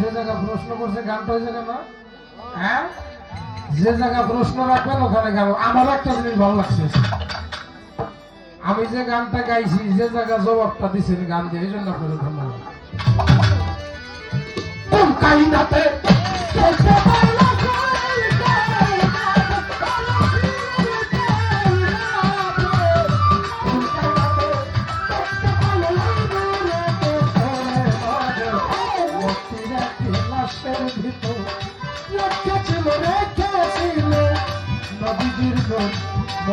যে জায়গা প্রশ্ন করছে না হ্যাঁ? যে রাখবেন, ওখানে গাবো আমার একটা জিনিস ভালো লাগছে। আমি যে গানটা গাইছি, যে জায়গা জবাবটা দিছেন গান দিয়ে এই জন্য করে ধন্যবাদ।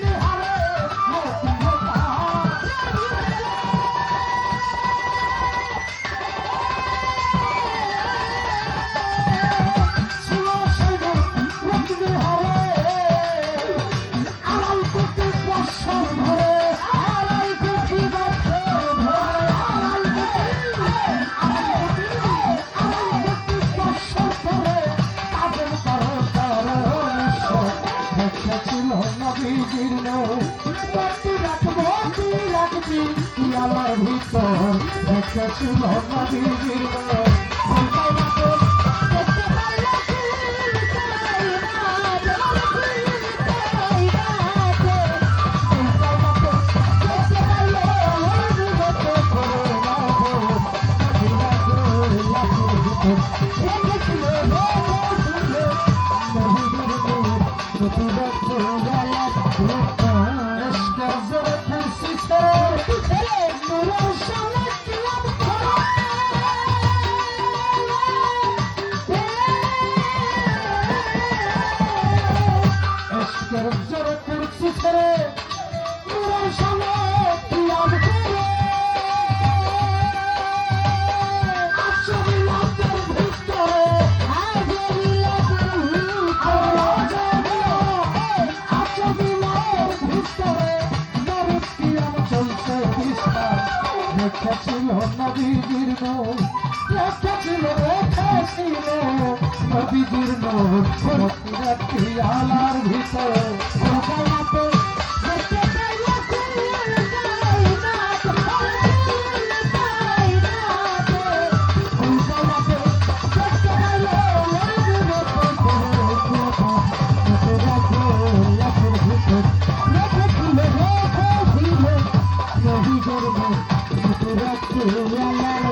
네. কি লাশের ভিতর কাছের ভিতর আমার ভিতর দেখেছিল নবীজির রেখেছিল নবীজির নোট রেখেছিল রেখেছিল নবীজির নোট রাত্রি আলার ভিতর 啦啦啦。